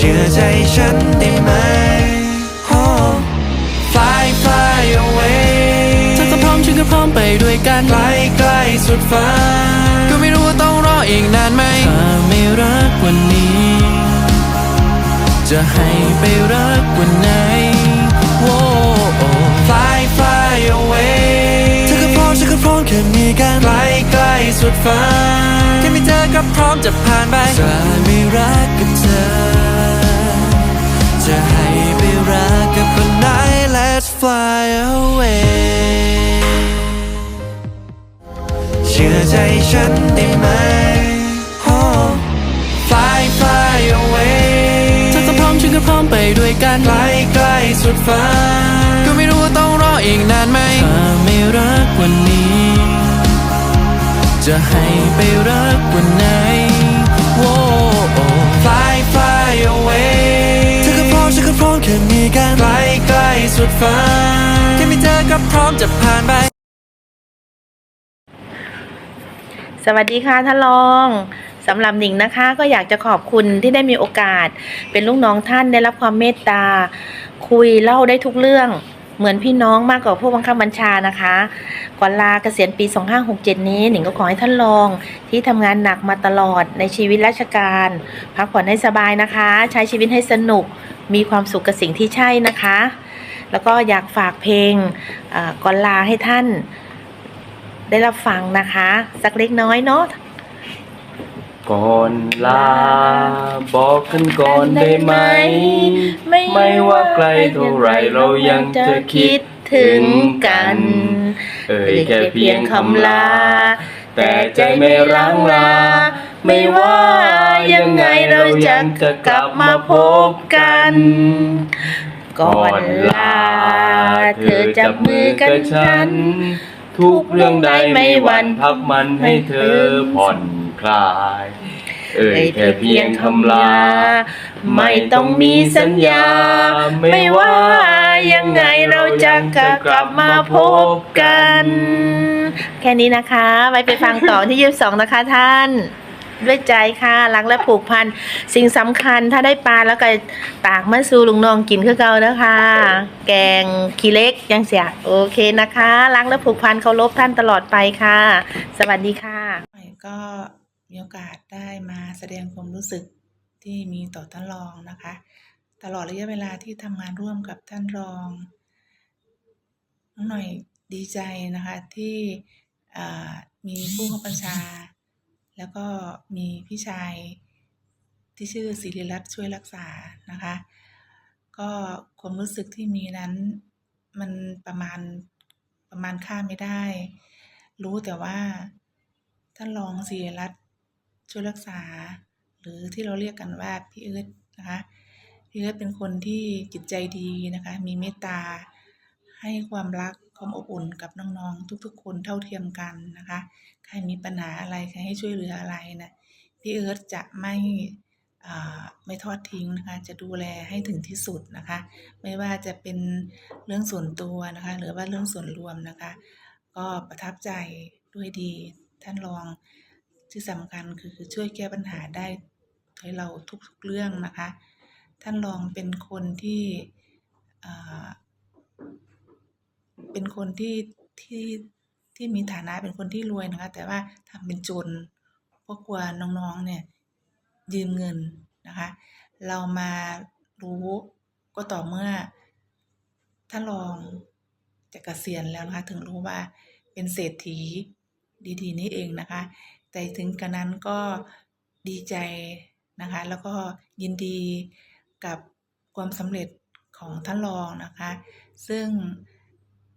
ชื่อใจฉันได้ไหม oh, Fly fly away เธอก็พร้อมฉันก็พร้อมไปด้วยกันไกลไกลสุดฟ้า ก็ไม่รู้ว่าต้องรออีกนานไหมถ้าไม่รักวันนี้ จะให้ไปรักวันไหนโว้โอ้ Fly fly away เธอก็พร้อมฉันก็พร้อมแค่มีกันไกลไกลสุดฟ้า แค่มีเธอก็พร้อมจะผ่านไปจะไม่รักกับเธอ จะให้ไปรักกับคนไหน Let's fly away เชื่อใจฉันได้ไหม oh, Fly fly away เธอก็พร้อมฉันก็พร้อมไปด้วยกันไกลไกลสุดฟ้า ก็ไม่รู้ว่าต้องรออีกนานไหมถ้าไม่รักวันนี้ จะให้ไปรักวันไหน ฉันก็พร้อมแค่มีกันไกลไกลสุดฟ้าแค่มีเธอก็พร้อมจะผ่านไป สวัสดีค่ะท่านรองสำหรับหนิงนะคะ ก็อยากจะขอบคุณที่ได้มีโอกาส เป็นลูกน้องท่านได้รับความเมตตา คุยเล่าได้ทุกเรื่อง เหมือนพี่น้องมากกว่าผู้บังคับบัญชานะคะ ก่อนลาเกษียณปี 2567 นี้หนิงก็ขอให้ท่านรองที่ทำงานหนักมาตลอดในชีวิตราชการ พักผ่อนให้สบายนะคะ ใช้ชีวิตให้สนุกมีความสุขกับสิ่งที่ใช่นะคะ แล้วก็อยากฝากเพลงอ่อก่อนลาให้ท่านได้รับฟังนะคะ สักเล็กน้อยเนาะ ก่อนลา บอกกันก่อนได้ไหม ไม่ว่าไกลเท่าไรเรายังจะคิดถึงกัน เอ่ยแค่เพียงคำลา แต่ใจไม่ร้างลา ไม่ว่ายังไงเรายังจะกลับมาพบกัน ก่อนลา เธอจับมือกันฉัน ทุกเรื่องใดไม่วันพักมันให้เธอผ่อน คลาย เอ่ยแค่เพียงคำลา ไม่ต้องมีสัญญา ไม่ว่ายังไงเราจะกลับมาพบกัน แค่นี้นะคะไว้ไปฟังต่อที่ยี่สองนะคะท่านด้วยใจค่ะรักและผูกพัน สิ่งสำคัญถ้าได้ปลาแล้วก็ตากมาสู่ลุงนองกินคือเก่านะคะ แกงขี้เล็กยังเสีย โอเคนะคะ รักและผูกพันเคารพท่านตลอดไปค่ะ สวัสดีค่ะ มีโอกาสได้มาแสดงความรู้สึกที่มีต่อท่านรองนะคะ ตลอดระยะเวลาที่ทำงานร่วมกับท่านรองน้องหน่อยดีใจนะคะที่มีผู้ข้าบัญชา แล้วก็มีพี่ชายที่ชื่อศิริรัตน์ช่วยรักษานะคะ ก็ความรู้สึกที่มีนั้นมันประมาณประมาณค่าไม่ได้ รู้แต่ว่าท่านรองศิริรัตน์ ช่วยรักษา หรือที่เราเรียกกันว่าพี่เอิร์ธนะคะพี่เอิร์ธเป็นคนที่จิตใจดีนะคะ มีเมตตา ให้ความรักความอบอุ่นกับน้องๆ ทุกๆ คนเท่าเทียมกันนะคะ ใครมีปัญหาอะไรใครให้ช่วยเหลืออะไรนะพี่เอิร์ธจะไม่อ่าไม่ทอดทิ้งนะคะ จะดูแลให้ถึงที่สุดนะคะ ไม่ว่าจะเป็นเรื่องส่วนตัวนะคะ หรือว่าเรื่องส่วนรวมนะคะ ก็ประทับใจด้วยดีท่านรอง ที่สำคัญคือช่วยแก้ปัญหาได้ให้เราทุกๆเรื่องนะคะ ท่านรองเป็นคนที่เป็นคนที่ที่ที่มีฐานะเป็นคนที่รวยนะคะ แต่ว่าทำเป็นจนเพราะกลัวน้องๆเนี่ยยืมเงินนะคะ เรามารู้ก็ต่อเมื่อท่านรองจะเกษียณแล้วนะคะ ถึงรู้ว่าเป็นเศรษฐีดีๆ นี่เองนะคะ แต่ถึงกระนั้นก็ดีใจนะคะ แล้วก็ยินดีกับความสำเร็จของท่านรองนะคะ ซึ่ง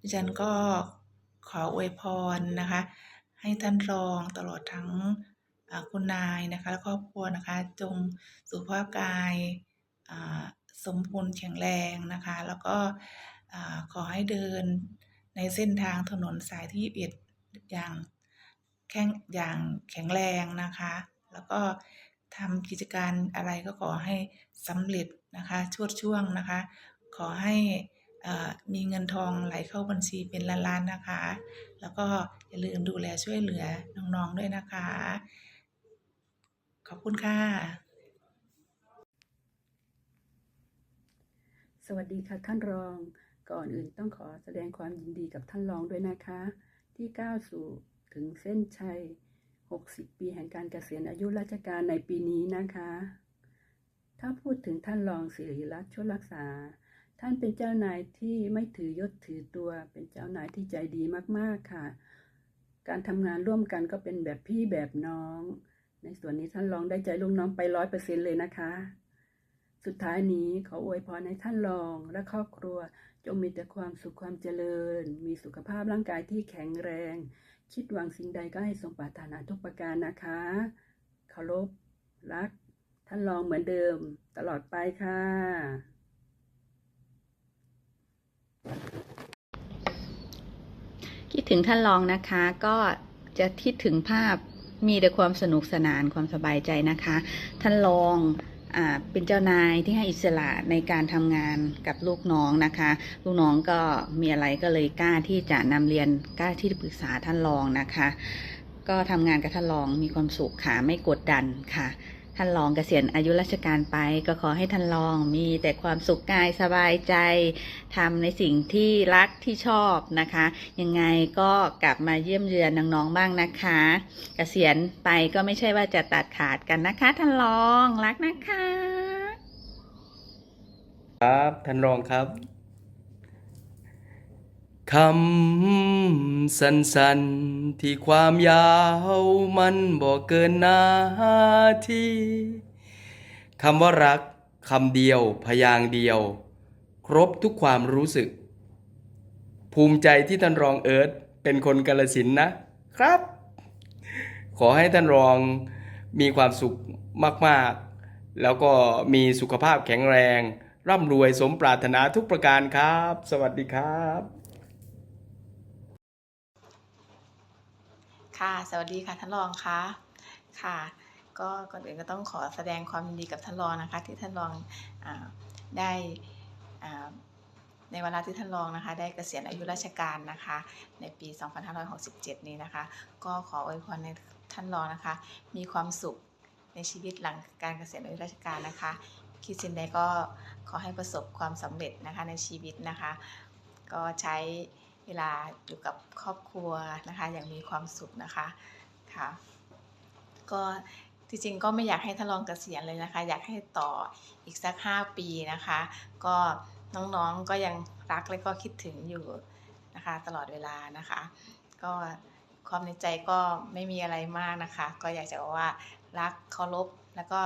ดิฉันก็ขออวยพรนะคะ ให้ท่านรองตลอดทั้งคุณนายนะคะและครอบครัวนะคะ จงสุขภาพกายสมบูรณ์แข็งแรงนะคะ แล้วก็ขอให้เดินในเส้นทางถนนสายที่21อย่าง แข็งอย่างแข็งแรงนะคะ แล้วก็ทำกิจการอะไรก็ขอให้สำเร็จนะคะชวดช่วงนะคะ ขอให้อ่ามีเงินทองไหลเข้าบัญชีเป็นล้านๆนะคะ แล้วก็อย่าลืมดูแลช่วยเหลือน้องๆด้วยนะคะ ขอบคุณค่ะ สวัสดีค่ะท่านรอง ก่อนอื่นต้องขอแสดงความยินดีกับท่านรองด้วยนะคะ ที่ก้าวสู่ ถึงเส้นชัย 60 ปีแห่งการเกษียณอายุราชการในปีนี้นะคะ ถ้าพูดถึงท่านรองสิริรัตน์ช่วยรักษา ท่านเป็นเจ้านายที่ไม่ถือยศถือตัว เป็นเจ้านายที่ใจดีมากๆค่ะ การทำงานร่วมกันก็เป็นแบบพี่แบบน้อง ในส่วนนี้ท่านรองได้ใจลูกน้องไปร้อยเปอร์เซ็นเลยนะคะ สุดท้ายนี้ขออวยพรให้ท่านรองและครอบครัวจงมีแต่ความสุขความเจริญ มีสุขภาพร่างกายที่แข็งแรง คิดหวังสิ่งใดก็ให้สมปรารถนาทุกประการนะคะเคารพรัก ท่านรองเหมือนเดิมตลอดไปค่ะ คิดถึงท่านรองนะคะก็จะคิดถึงภาพมีแต่ความสนุกสนานความสบายใจนะคะ ท่านรอง เป็นเจ้านายที่ให้อิสระในการทำงานกับลูกน้องนะคะ ลูกน้องก็มีอะไรก็เลยกล้าที่จะนำเรียนกล้าที่จะปรึกษาท่านรองนะคะ ก็ทำงานกับท่านรองมีความสุขค่ะไม่กดดันค่ะ ท่านรองเกษียณอายุราชการไป ก็ขอให้ท่านรองมีแต่ความสุขกายสบายใจทำในสิ่งที่รักที่ชอบนะคะ ยังไงก็กลับมาเยี่ยมเยือนน้องๆบ้างนะคะ เกษียณไปก็ไม่ใช่ว่าจะตัดขาดกันนะคะ ท่านรองรักนะคะ ครับท่านรองครับ คำสั้นๆที่ความยาวมันบอกเกินนาทีคำว่ารักคำเดียวพยางค์เดียว ครบทุกความรู้สึก ภูมิใจที่ท่านรองเอิร์ธเป็นคนกาลสินนะครับ ขอให้ท่านรองมีความสุขมากๆ แล้วก็มีสุขภาพแข็งแรง ร่ำรวยสมปรารถนาทุกประการครับ สวัสดีครับ ค่ะ สวัสดีค่ะท่านรองคะค่ะ ก็ก่อนอื่นก็ต้องขอแสดงความยินดีกับท่านรองนะคะ ที่ท่านรองอได้ในเวลาที่ท่านรองนะคะได้เกษียณอายุราชการนะคะ ในปี 2567 นี้นะคะ ก็ขออวยพรในท่านรองนะคะ มีความสุขในชีวิตหลังการเกษียณอายุราชการนะคะ คิดสิ่งใดก็ขอให้ประสบความสำเร็จนะคะในชีวิตนะคะ ก็ใช้ เวลาอยู่กับครอบครัวนะคะอย่างมีความสุขนะคะค่ะก็ที่จริงก็ไม่อยากให้ท่านรองเกษียณเลยนะคะ อยากให้ต่ออีกสัก 5 ปีนะคะ ก็น้องๆก็ยังรักและก็คิดถึงอยู่นะคะ ตลอดเวลานะคะ ก็ความในใจก็ไม่มีอะไรมากนะคะ ก็อยากจะบอกว่ารักเคารพแล้วก็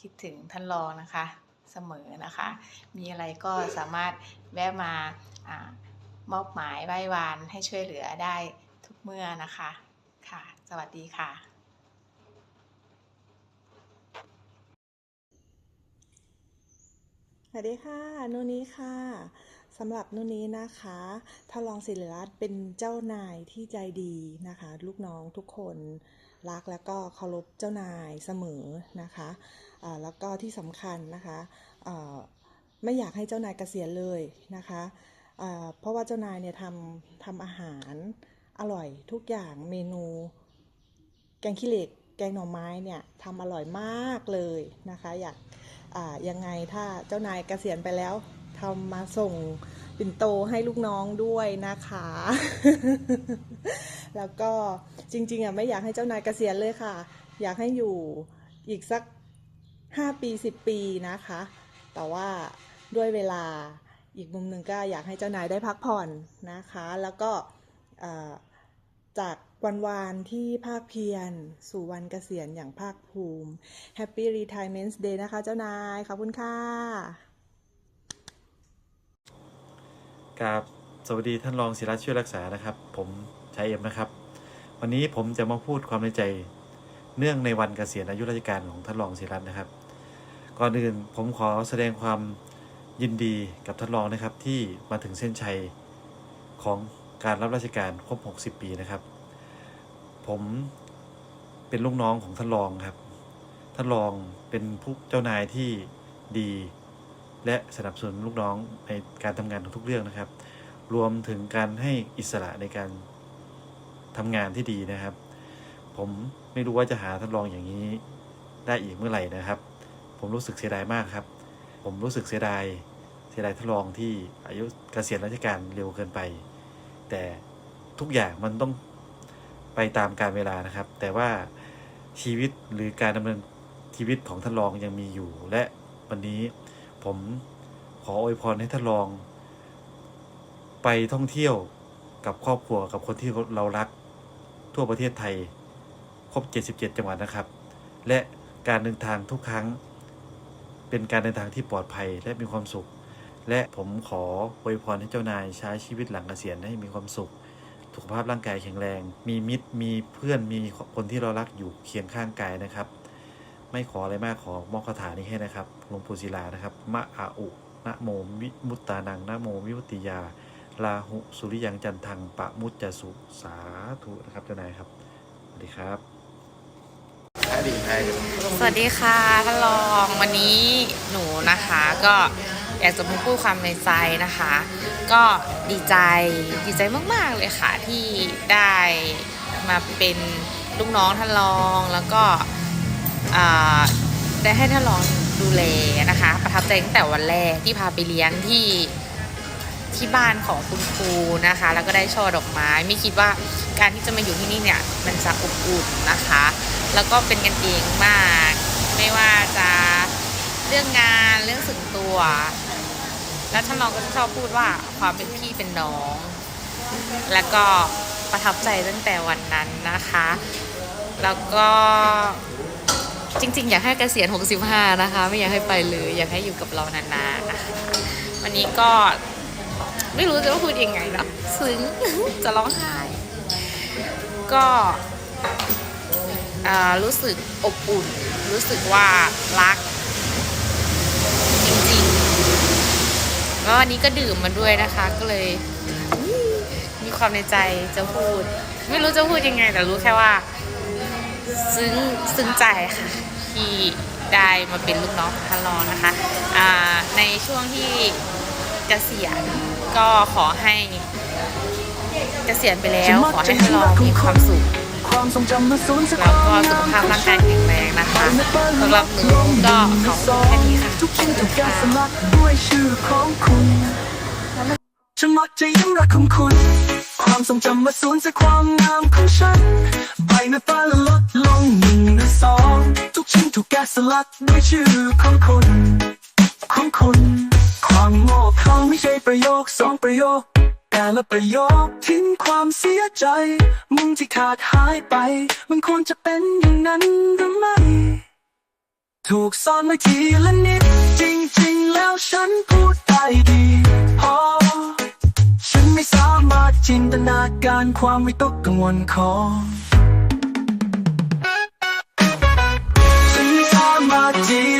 คิดถึงท่านรองนะคะเสมอนะคะ มีอะไรก็สามารถแวะมาอา มอบหมายไหว้วานให้ช่วยเหลือได้ทุกเมื่อนะคะค่ะ สวัสดีค่ะ สวัสดีค่ะนุนี้ค่ะสำหรับนุนี้นะคะท่านรองศิริรัตน์เป็นเจ้านายที่ใจดีนะคะ ลูกน้องทุกคนรักแล้วก็เคารพเจ้านายเสมอนะคะอ่าแล้วก็ที่สำคัญนะคะอ่าไม่อยากให้เจ้านายเกษียณเลยนะคะ เพราะว่าเจ้านายเนี่ยทำทำอาหารอร่อยทุกอย่างเมนูแกงขี้เหล็กแกงหน่อไม้เนี่ยทำอร่อยมากเลยนะคะอยากอ่ายังไงถ้าเจ้านายเกษียณไปแล้วทำมาส่งปิ่นโตให้ลูกน้องด้วยนะคะ แล้วก็จริงๆอะไม่อยากให้เจ้านายเกษียณเลยค่ะ อยากให้อยู่อีกสัก 5 ปี 10 ปีนะคะ แต่ว่าด้วยเวลา อีกมุมหนึ่งก็อยากให้เจ้านายได้พักผ่อนนะคะ แล้วก็จากวันวานที่ภาคเพียร สู่วันเกษียณอย่างภาคภูมิ Happy Retirement Day นะคะเจ้านาย ขอบคุณค่ะครับสวัสดีท่านรองศิรัตช่วยรักษานะครับ ผมชายเอ็มนะครับ วันนี้ผมจะมาพูดความในใจ เนื่องในวันเกษียณอายุราชการของท่านรองศิรัตนะครับ ก่อนอื่นผมขอแสดงความ ยินดีกับท่านรองนะครับที่มาถึงเส้นชัยของการรับราชการครบ 60 ปีนะครับ ผมเป็นลูกน้องของท่านรองครับ ท่านรองเป็นผู้เจ้านายที่ดี และสนับสนุนลูกน้องในการทำงานทุกเรื่องนะครับ รวมถึงการให้อิสระในการทำงานที่ดีนะครับ ผมไม่รู้ว่าจะหาท่านรองอย่างนี้ได้อีกเมื่อไหร่นะครับ ผมรู้สึกเสียดายมากครับ ผมรู้สึกเสียดาย ดายท่านรองที่อายุเกษียณราชการเร็วเกินไป แต่ทุกอย่างมันต้องไปตามการเวลานะครับ แต่ว่าชีวิตหรือการดำเนินชีวิตของท่านรองยังมีอยู่ และวันนี้ผมขออวยพรให้ท่านรอง ไปท่องเที่ยวกับครอบครัวกับคนที่เรารักทั่วประเทศไทย ครบ 77 จังหวัดนะครับ และการเดินทางทุกครั้ง เป็นการเดินทางที่ปลอดภัยและมีความสุข และผมขออวยพรให้เจ้านายใช้ชีวิตหลังเกษียณให้มีความสุขสุขภาพร่างกายแข็งแรง มีมิตร มีเพื่อน มีคนที่เรารักอยู่เคียงข้างกายนะครับ ไม่ขออะไรมากขอมอบคาถานี้ให้นะครับ หลวงปู่ศิลานะครับ มะอาอุ นะโมวิมุตตานัง นะโมวิมุตติยา ลาหุ สุริยังจันทัง ปะมุจจสุสาธุนะครับเจ้านายครับ สวัสดีครับ สวัสดีค่ะท่านรอง วันนี้หนูนะคะก็ อยากจะมาพูดความในใจนะคะ ก็ดีใจดีใจมาก ๆ เลยค่ะ ที่ได้มาเป็นลูกน้องท่านรองแล้วก็ได้ให้ท่านรองดูแลนะคะ ประทับใจตั้งแต่วันแรกที่พาไปเลี้ยงที่ที่บ้านของคุณครูนะคะ แล้วก็ได้ช่อดอกไม้ ไม่คิดว่าการที่จะมาอยู่ที่นี่เนี่ยมันจะอบอุ่นนะคะ แล้วก็เป็นกันเองมาก ไม่ว่าจะเรื่องงานเรื่องส่วนตัว แล้วท่านรองก็จะชอบพูดว่าความเป็นพี่เป็นน้อง แล้วก็ประทับใจตั้งแต่วันนั้นนะคะ แล้วก็จริง ๆ อยากให้เกษียณ 65 นะคะ ไม่อยากให้ไปเลย อยากให้อยู่กับเรานานๆนะคะวันนี้ก็ไม่รู้จะพูดยังไงเนาะซึ้งจะร้องไห้ ก็รู้สึกอบอุ่น รู้สึกว่ารัก จริง ๆแล้ววันนี้ก็ดื่มมาด้วยนะคะ ก็เลยมีความในใจจะพูด ไม่รู้จะพูดยังไง แต่รู้แค่ว่า ซึ้งซึ้งใจค่ะ ที่ได้มาเป็นลูกน้องของท่านรองนะคะอ่าในช่วงที่เกษียณก็ขอให้เกษียณไปแล้ว ขอให้ท่านรองมีความสุข ความทรงจำมาสูญสักแล้วก็สุขภาพร่างกายแข็งแรงนะคะสำหรับหนูก็ขอพูดแค่นี้ค่ะทุกชิ้นทุกการสลักด้วยชื่อของคุณฉันมักจะยิ้มรักของคุณ ความทรงจำมาสูญจากความงามของฉันใบหน้าตาละลดลงหนึ่งหรือสองทุกชิ้นถูกแกะสลักด้วยชื่อของคุณของคุณ ความโง่เขาไม่ใช่ประโยคสองประโยค แต่ละประโยคทิ้งความเสียใจ มึงที่ขาดหายไป มันควรจะเป็นอย่างนั้นหรือไม่ ถูกซ่อนไว้ทีละนิด จริงๆ แล้วฉันพูดได้ดีพอฉันไม่สามารถจินตนาการความวิตกกังวลของฉันไม่สามารถจิน